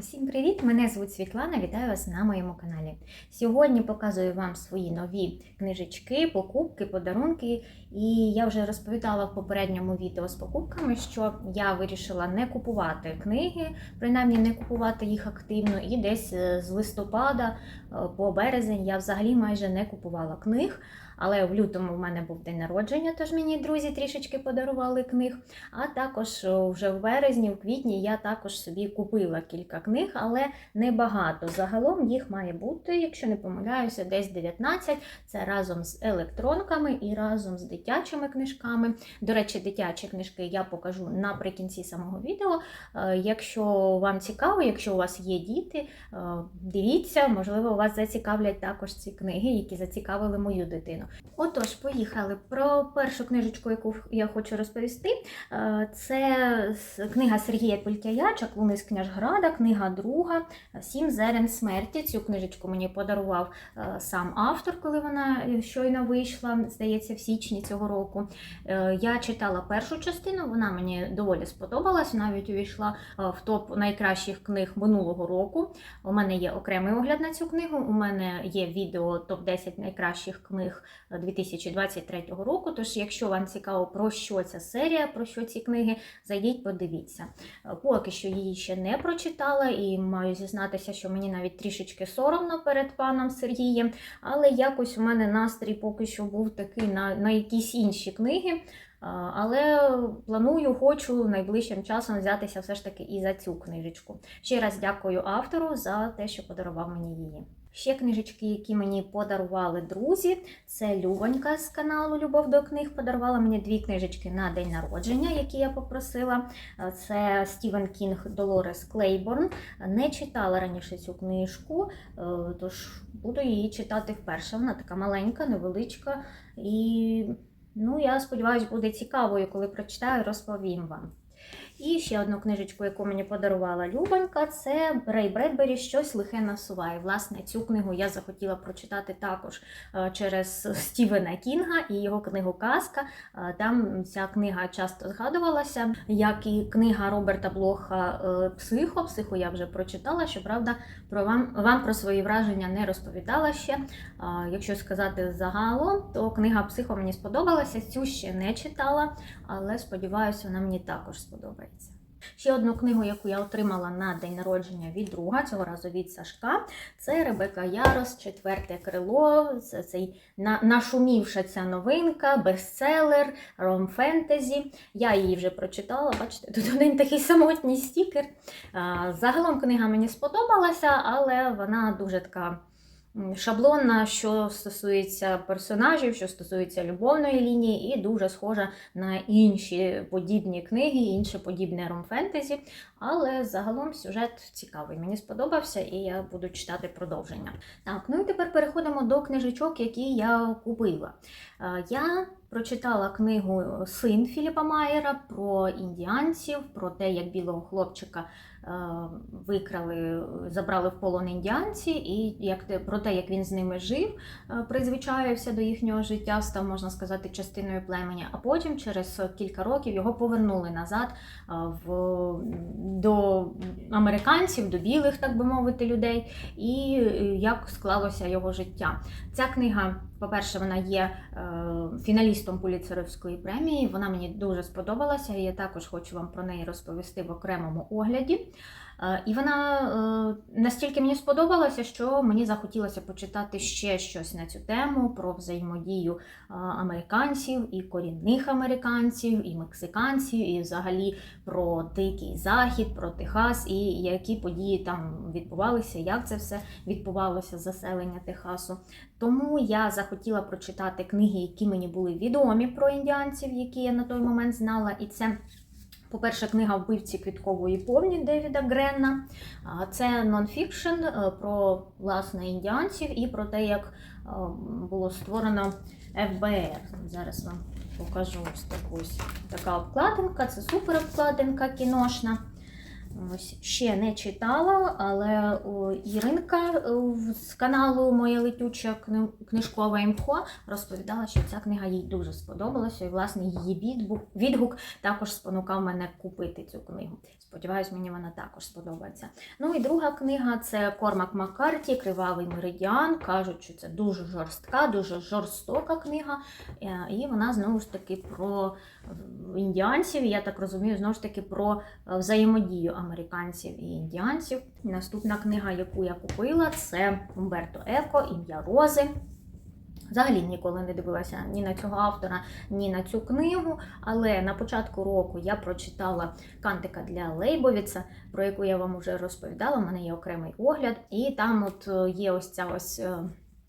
Всім привіт! Мене звуть Світлана, вітаю вас на моєму каналі. Сьогодні показую вам свої нові книжечки, покупки, подарунки. І я вже розповідала в попередньому відео з покупками, що я вирішила не купувати книги, принаймні не купувати їх активно. І десь е, з листопада е, по березень я взагалі майже не купувала книг. Але в лютому в мене був день народження, тож мені друзі трішечки подарували книг. А також вже в березні, в квітні я також собі купила кілька книг, але не багато. Загалом їх має бути, якщо не помиляюся, десь 19. Це разом з електронками і разом з дитячими книжками. До речі, дитячі книжки я покажу наприкінці самого відео. Е, Якщо вам цікаво, якщо у вас є діти, е, дивіться, можливо, вас зацікавлять також ці книги, які зацікавили мою дитину. Отож, поїхали. Про першу книжечку, яку я хочу розповісти, е, це книга Сергія Пультяя, Чаклуни з Княжграда, книга друга Сім зерен смерті. Цю книжечку мені подарував е, сам автор, коли вона щойно вийшла, здається, в січні цього року. Е, Я читала першу частину, вона мені доволі сподобалась, навіть увійшла в топ найкращих книг минулого року. У мене є окремий огляд на цю книгу. У мене є відео топ-10 найкращих книг 2023 року. Тож, якщо вам цікаво, про що ця серія, про що ці книги, зайдіть, подивіться. Е, Поки що її ще не прочитала, і маю зізнатися, що мені навіть трішечки соромно перед паном Сергієм, але якось у мене настрій поки що був такий на, на якісь інші книги. Але планую, хочу найближчим часом взятися все ж таки і за цю книжечку. Ще раз дякую автору за те, що подарував мені її. Ще книжечки, які мені подарували друзі, це Любонька з каналу Любов до книг подарувала мені дві книжечки на день народження, які я попросила. Е, Це Стівен Кінг Долорес Клейборн. Не читала раніше цю книжку, е, тож буду її читати вперше. Вона така маленька, невеличка. І ну, я сподіваюся, буде цікавою, коли прочитаю, розповім вам. І ще одну книжечку, яку мені подарувала Любонька, це Рей Бредбері Щось лихе насуває. Власне, цю книгу я захотіла прочитати також е, через Стівена Кінга і його книгу Казка. Е, Там ця книга часто згадувалася, як і книга Роберта Блоха е, Психо. Психо я вже прочитала, щоправда, про вам, вам про свої враження не розповідала ще. Якщо сказати загалом, то книга Психо мені сподобалася. Цю ще не читала, але сподіваюся, вона мені також сподобається. Ще одну книгу, яку я отримала на день народження від друга, цього разу від Сашка, це Ребека Ярос, четверте крило. Це цей на- нашумівша ця новинка, бестселер, ром-фентезі. Я її вже прочитала. Бачите, тут один такий самотній стікер. Загалом книга мені сподобалася, але вона дуже така. Шаблонна, що стосується персонажів, що стосується любовної лінії, і дуже схожа на інші подібні книги, інше подібне ром-фентезі. Але загалом сюжет цікавий. Мені сподобався, і я буду читати продовження. Так, ну і тепер переходимо до книжечок, які я купила. Е, Я прочитала книгу Син Філіпа Майера про індіанців, про те, як білого хлопчика викрали, забрали в полон індіанці, і як про те, як він з ними жив, е, призвичаєвся до їхнього життя, став, можна сказати, частиною племені. А потім, через кілька років, його повернули назад е, в, до американців, до білих, так би мовити, людей, і е, як склалося його життя. Ця книга, по-перше, вона є е, фіналістом Пуліцерівської премії. Вона мені дуже сподобалася, і я також хочу вам про неї розповісти в окремому огляді. Е, І вона е, настільки мені сподобалася, що мені захотілося почитати ще щось на цю тему про взаємодію е, американців і корінних американців, і мексиканців, і взагалі про дикий захід, про Техас, і які події там відбувалися, як це все відбувалося заселення Техасу. Тому я захотіла прочитати книги, які мені були відомі про індіанців, які я на той момент знала. І це, по-перше, книга вбивці квіткової повні Девіда Гренна. Це нонфікшн е, про власне індіанців і про те, як е, було створено ФБР. Зараз вам покажу ось така обкладинка. Це супер обкладинка кіношна. Ось ще не читала, але о, Іринка е, в- з каналу Моя летюча книжкова імхо розповідала, що ця книга їй дуже сподобалася, і власне її відгук, також спонукав мене купити цю книгу. Сподіваюсь, мені вона також сподобається. Ну і друга книга це Кормак Маккарті, Кривавий меридіан. Кажуть, що це дуже жорстка, дуже жорстока книга. Е, І вона знову ж таки про е, індіанців. Я так розумію, знову ж таки про е, взаємодію американців і індіанців. Наступна книга, яку я купила, це Умберто Еко, ім'я Рози. Взагалі ніколи не дивилася ні на цього автора, ні на цю книгу. Але на початку року я прочитала Кантика для Лейбовіца, про яку я вам вже розповідала. У мене є окремий огляд, і там от е, є ось ця ось.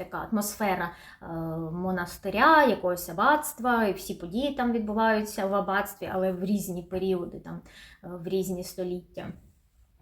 Така атмосфера е, монастиря, якогось аббатства, і всі події там відбуваються в аббатстві, але в різні періоди, там, е, в різні століття.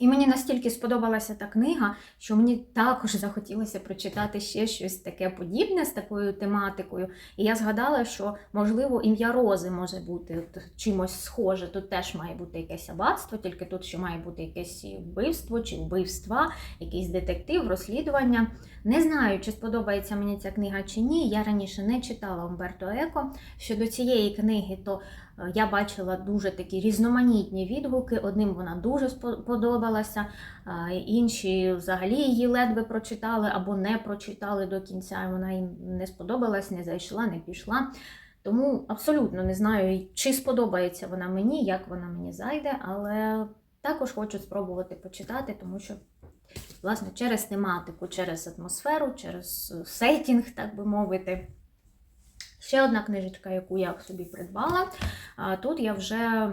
І мені настільки сподобалася та книга, що мені також захотілося прочитати ще щось таке подібне з такою тематикою. І я згадала, що можливо ім'я Рози може бути чимось схоже. Тут теж має бути якесь аббатство, тільки тут ще має бути якесь вбивство чи вбивства, якийсь детектив, розслідування. Не знаю, чи сподобається мені ця книга чи ні. Я раніше не читала Умберто Еко. Щодо цієї книги, то я бачила дуже такі різноманітні відгуки. Одним вона дуже сподобалася, інші взагалі її ледве прочитали або не прочитали до кінця. Вона їм не сподобалась, не зайшла, не пішла. Тому абсолютно не знаю, чи сподобається вона мені, як вона мені зайде, але також хочу спробувати почитати, тому що, власне, через тематику, через атмосферу, через е, сетінг, так би мовити. Ще одна книжечка, яку я собі придбала. А Тут я вже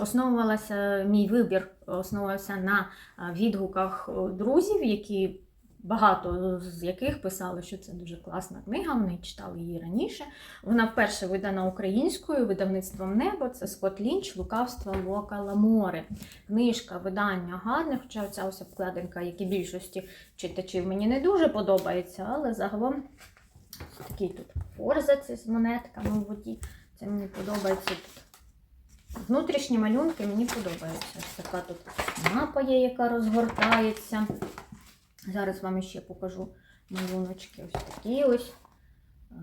основувалася, мій вибір основувався на відгуках друзів, які багато з яких писали, що це дуже класна книга. Вони читали її раніше. Вона вперше видана українською видавництвом Небо. Це Скотт Лінч, Лукавство Лока Ламори. Книжка, видання гарне, хоча ця ось обкладинка, як і більшості читачів, мені не дуже подобається, але загалом такий тут форзаці з монетками в воді. Це мені подобається тут. Внутрішні малюнки мені подобаються. Ось така тут мапа є, яка розгортається. Зараз вам ще покажу малюночки. Ось такі ось. Е,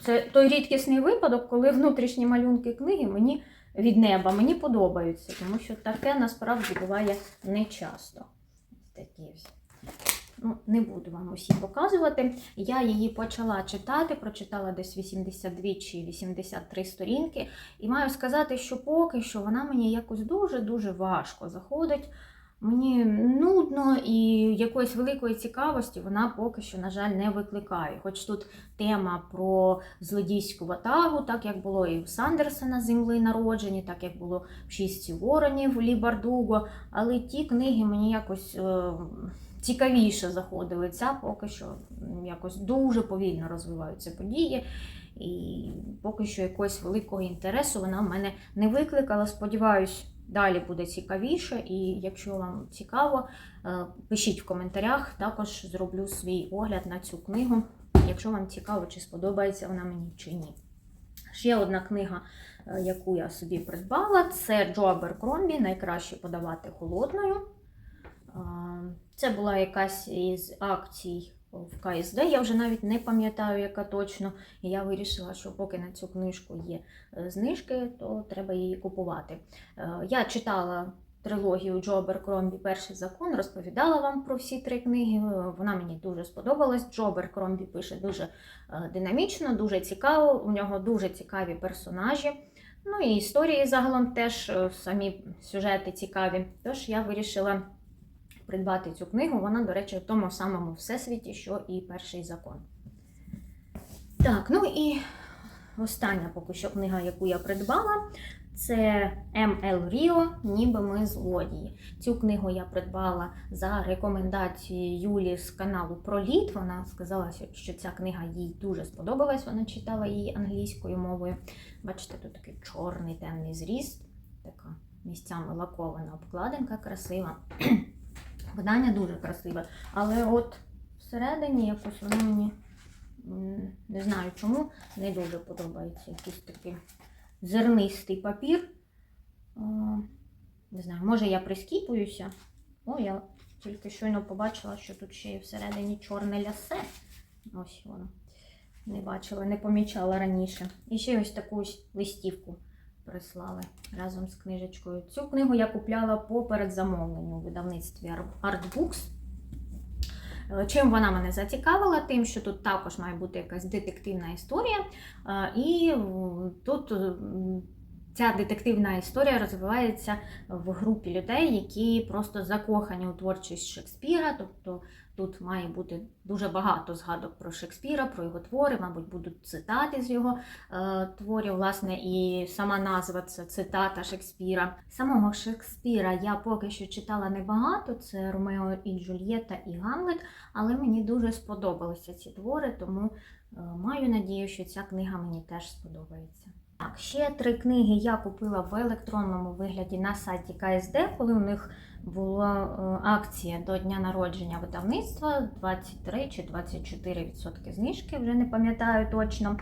Це той рідкісний випадок, коли внутрішні малюнки книги мені від неба мені подобаються, тому що таке насправді буває не часто. Ось такі ось. Ну, не буду вам усі показувати. Я її почала читати, прочитала десь 82 чи 83 сторінки, і маю сказати, що поки що вона мені якось дуже-дуже важко заходить. Мені нудно і якоїсь великої цікавості вона поки що, на жаль, не викликає. Хоч тут тема про злодійську ватагу, так як було і у Сандерсена Земли народжені, так як було в шісті воронів Лі Бардуго, але ті книги мені якось. Цікавіше заходили. Ця поки що якось дуже повільно розвиваються події. І поки що якогось великого інтересу вона в мене не викликала. Сподіваюсь, далі буде цікавіше. І якщо вам цікаво, е, пишіть в коментарях, також зроблю свій огляд на цю книгу, якщо вам цікаво, чи сподобається вона мені чи ні. Ще одна книга, е, яку я собі придбала, це Джо Аберкромбі Найкраще подавати холодною. Це була якась із акцій в КСД. Я вже навіть не пам'ятаю, яка точно. І я вирішила, що поки на цю книжку є е, знижки, то треба її купувати. Е, Я читала трилогію Джо Аберкромбі Перший закон, розповідала вам про всі три книги. Е, Вона мені дуже сподобалась. Джо Аберкромбі пише дуже динамічно, дуже цікаво. У нього дуже цікаві персонажі. Ну і історії загалом теж самі сюжети цікаві. Тож я вирішила придбати цю книгу. Вона, до речі, в тому самому всесвіті, що і перший закон. Так, ну і остання поки що книга, яку я придбала, це М.Л. Ріо, ніби ми злодії. Цю книгу я придбала за рекомендацією Юлі з каналу Проліт. Вона сказала, що ця книга їй дуже сподобалась. Вона читала її англійською мовою. Бачите, тут такий чорний темний зріст, така місцями лакована обкладинка красива. Видання дуже красиве. Але от всередині якось воно мені не знаю чому, не дуже подобається. Якийсь такий зернистий папір. Не знаю, може я прискіпуюся. О, я тільки щойно побачила, що тут ще є всередині чорне лясе. Ось воно. Не бачила, не помічала раніше. І ще ось таку ось листівку прислали разом з книжечкою. Цю книгу я купляла поперед передзамовленню у видавництві Ar- Artbooks. Е, Чим вона мене зацікавила? Тим, що тут також має бути якась детективна історія. Е, І тут ця детективна історія розвивається в групі людей, які просто закохані у творчість Шекспіра. Тобто тут має бути дуже багато згадок про Шекспіра, про його твори, мабуть, будуть цитати з його е, творів. Власне, і сама назва це цитата Шекспіра. Самого Шекспіра я поки що читала небагато. Це Ромео і Джульєта і Гамлет, але мені дуже сподобалися ці твори, тому е, маю надію, що ця книга мені теж сподобається. Так, ще три книги я купила в електронному вигляді на сайті КСД, коли у них була е, акція до дня народження видавництва 23 чи 24% знижки, вже не пам'ятаю точно.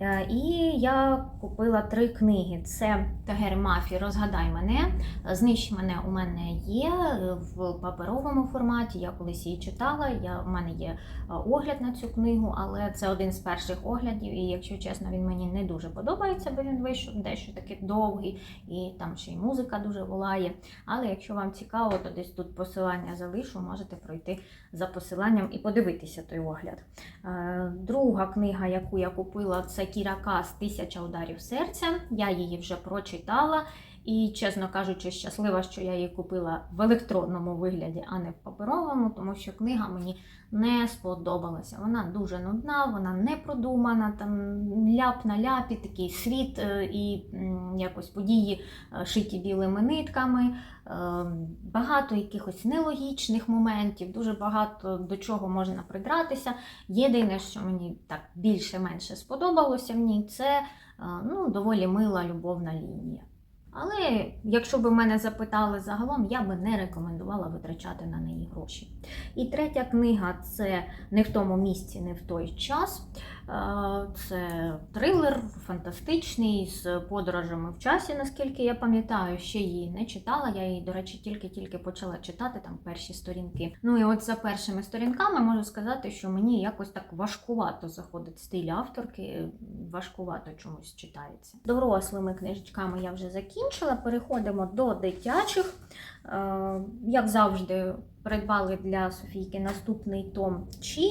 Е, І я купила три книги: це Тагер Мафі Розгадай мене. Знищ мене у мене є в паперовому форматі. Я колись її читала. Я, у мене є е, огляд на цю книгу, але це один з перших оглядів. І якщо чесно, він мені не дуже подобається, бо він вийшов дещо такий довгий, і там ще й музика дуже волає. Але якщо вам цікаво, то десь тут посилання залишу, можете пройти за посиланням і подивитися той огляд. Е, Друга книга, яку я купила, це Кіракас Тисяча ударів серця. Я її вже прочитала. І, чесно кажучи, щаслива, що я її купила в електронному вигляді, а не в паперовому, тому що книга мені не сподобалася. Вона дуже нудна, вона не продумана, там ляп на ляпі, такий світ е, і якось події е, шиті білими нитками. Е, Багато якихось нелогічних моментів, дуже багато до чого можна придратися. Єдине, що мені так більше-менше сподобалося в ній, це ну, доволі мила любовна лінія. Але якщо б мене запитали загалом, я би не рекомендувала витрачати на неї гроші. І третя книга це не в тому місці, не в той час. Е, Це трилер фантастичний з подорожами в часі, наскільки я пам'ятаю, ще її не читала. Я її, до речі, тільки-тільки почала читати там перші сторінки. Ну і от за першими сторінками можу сказати, що мені якось так важкувато заходить стиль авторки, важкувато чомусь читається. Дорослими книжечками я вже закінчила. Переходимо до дитячих. Е, Як завжди, придбали для Софійки наступний том Чі.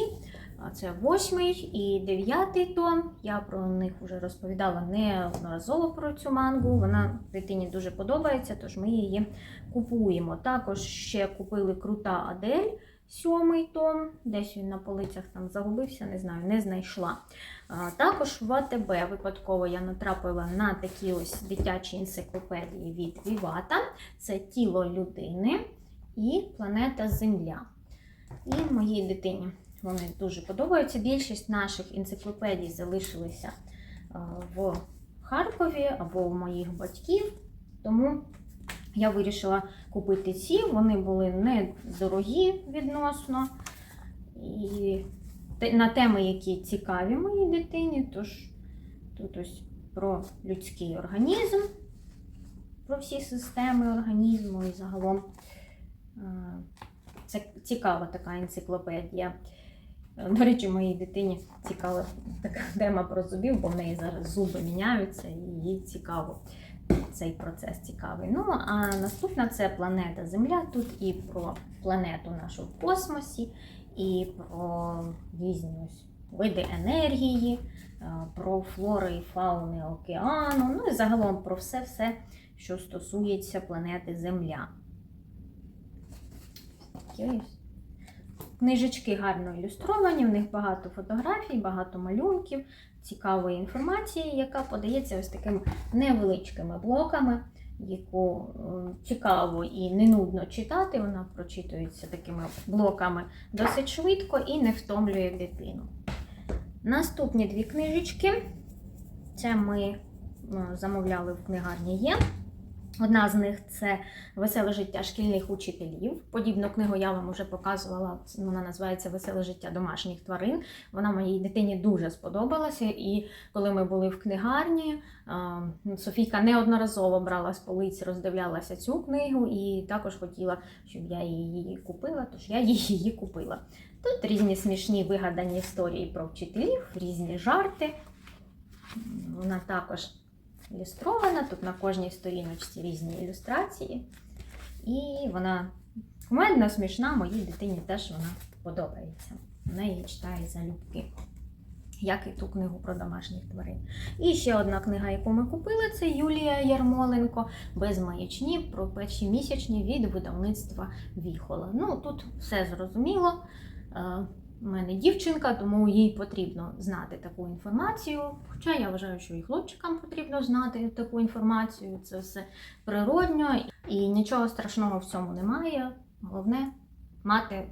Це восьмий і дев'ятий том. Я про них вже розповідала неодноразово про цю мангу. Вона дитині дуже подобається, тож ми її купуємо. Також ще купили крута Адель, сьомий том. Десь він на полицях там загубився, не знаю, не знайшла. Також в АТБ випадково я натрапила на такі ось дитячі енциклопедії від Вівата. Це тіло людини і планета Земля. І моїй дитині вони дуже подобаються. Більшість наших енциклопедій залишилися в Харкові або у моїх батьків. Тому я вирішила купити ці. Вони були недорогі відносно. І на теми, які цікаві моїй дитині. Тож тут ось про людський організм, про всі системи організму і загалом. е, Це цікава така енциклопедія. Е, До речі, моїй дитині цікава така тема про зубів, бо в неї зараз зуби міняються, і їй цікаво. Цей процес цікавий. Ну, а наступна це планета Земля. Тут і про планету нашу в космосі, і про різні види енергії, е, про флори і фауни океану, ну і загалом про все-все, що стосується планети Земля. Ось Книжечки гарно ілюстровані, в них багато фотографій, багато малюнків, цікавої інформації, яка подається ось такими невеличкими блоками, яку е, цікаво і не нудно читати. Вона прочитується такими блоками досить швидко і не втомлює дитину. Наступні дві книжечки. Це ми е, замовляли в книгарні є. Одна з них це Веселе життя шкільних учителів. Подібну книгу я вам вже показувала. Вона називається Веселе життя домашніх тварин. Вона моїй дитині дуже сподобалася. І коли ми були в книгарні, Софійка неодноразово брала з полиці, роздивлялася цю книгу і також хотіла, щоб я її купила, тож я її купила. Тут різні смішні вигадані історії про вчителів, різні жарти. Вона також ілюстрована. Тут на кожній сторіночці різні ілюстрації. І вона кумедна, смішна, моїй дитині теж вона подобається. Вона її читає залюбки, як і ту книгу про домашніх тварин. І ще одна книга, яку ми купили, це Юлія Ярмоленко без маячні про перші місячні від видавництва Віхола. Ну, тут все зрозуміло. У мене дівчинка, тому їй потрібно знати таку інформацію. Хоча я вважаю, що і хлопчикам потрібно знати таку інформацію. Це все природньо і нічого страшного в цьому немає. Головне мати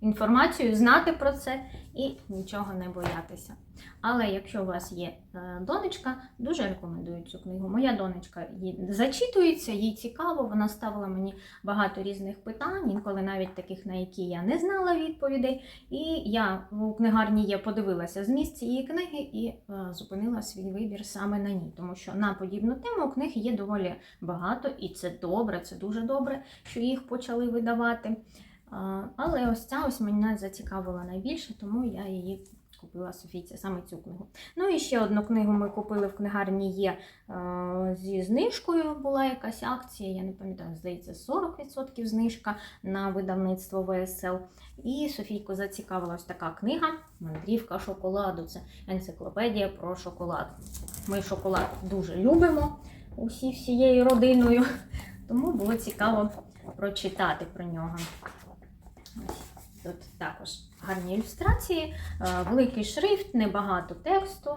інформацію, знати про це і нічого не боятися. Але якщо у вас є е, донечка, дуже рекомендую цю книгу. Моя донечка зачитується, їй цікаво, вона ставила мені багато різних питань, інколи навіть таких, на які я не знала відповідей. І я у книгарні є подивилася зміст цієї книги і е, зупинила свій вибір саме на ній, тому що на подібну тему книг є доволі багато, і це добре, це дуже добре, що їх почали видавати. Але ось ця ось мене зацікавила найбільше, тому я її купила Софійці, саме цю книгу. Ну і ще одну книгу ми купили в книгарні є зі знижкою. Була якась акція, я не пам'ятаю, здається, 40% знижка на видавництво ВСЛ. І Софійку зацікавила така книга Мандрівка шоколаду. Це енциклопедія про шоколад. Ми шоколад дуже любимо усі всією родиною, тому було цікаво прочитати про нього. Тут також гарні ілюстрації, е, великий шрифт, небагато тексту.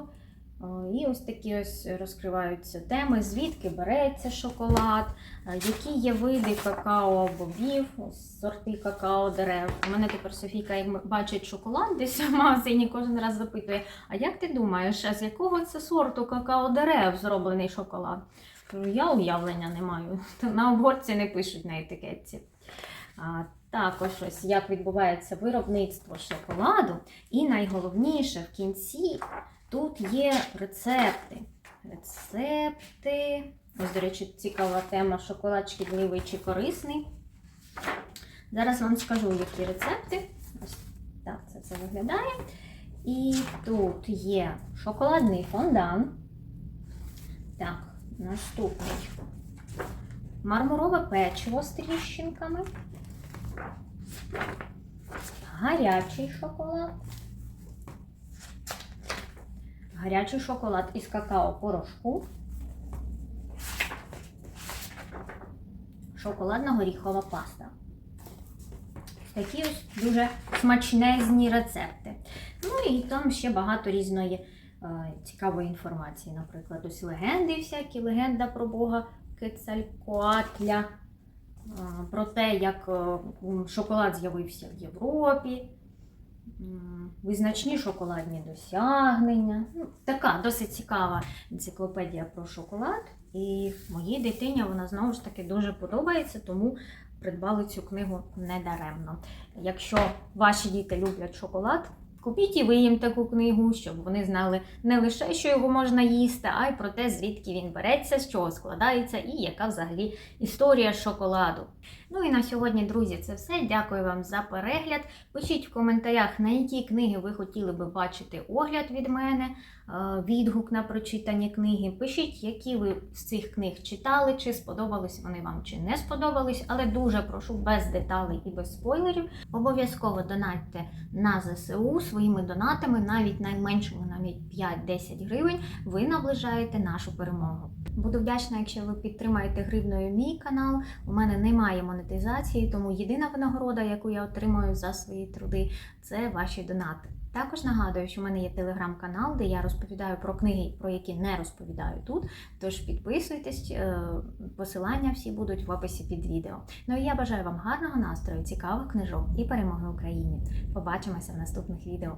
Е, І ось такі ось розкриваються теми, звідки береться шоколад, е, які є види какао-бобів, сорти какао-дерев. У мене тепер Софійка, бачить шоколад десь в магазині, кожен раз запитує: а як ти думаєш, а з якого це сорту какао-дерев зроблений шоколад? Я уявлення не маю. На обгорці не пишуть на етикетці. Також ось як відбувається виробництво шоколаду. І найголовніше в кінці тут є рецепти. Рецепти. Ось, до речі, цікава тема шоколад шкідливий чи корисний. Зараз вам скажу, які рецепти. Ось так це все виглядає. І тут є шоколадний фондан. Так, наступний. Мармурове печиво з тріщинками. Гарячий шоколад. Гарячий шоколад із какао-порошку. Шоколадна горіхова паста. Такі ось дуже смачнезні рецепти. Ну і там ще багато різної е, цікавої інформації. Наприклад, ось легенди всякі, легенда про Бога Кецалькоатля, про те, як е, шоколад з'явився в Європі, визначні шоколадні досягнення. Ну, така досить цікава енциклопедія про шоколад. І моїй дитині вона знову ж таки дуже подобається, тому придбали цю книгу недаремно. Якщо ваші діти люблять шоколад, купіть і ви їм таку книгу, щоб вони знали не лише, що його можна їсти, а й про те, звідки він береться, з чого складається і яка взагалі історія шоколаду. Ну і на сьогодні, друзі, це все. Дякую вам за перегляд. Пишіть в коментарях, на які книги ви хотіли би бачити огляд від мене, е, відгук на прочитані книги. Пишіть, які ви з цих книг читали, чи сподобались вони вам, чи не сподобались, але дуже прошу без деталей і без спойлерів. Обов'язково донатьте на ЗСУ своїми донатами, навіть найменшими, навіть 5-10 гривень, ви наближаєте нашу перемогу. Буду вдячна, якщо ви підтримаєте гривною мій канал. У мене немає монетизації, тому єдина винагорода, яку я отримую за свої труди, це ваші донати. Також нагадую, що в мене є телеграм-канал, де я розповідаю про книги, про які не розповідаю тут. Тож підписуйтесь, е, посилання всі будуть в описі під відео. Ну і я бажаю вам гарного настрою, цікавих книжок і перемоги Україні. Побачимося в наступних відео.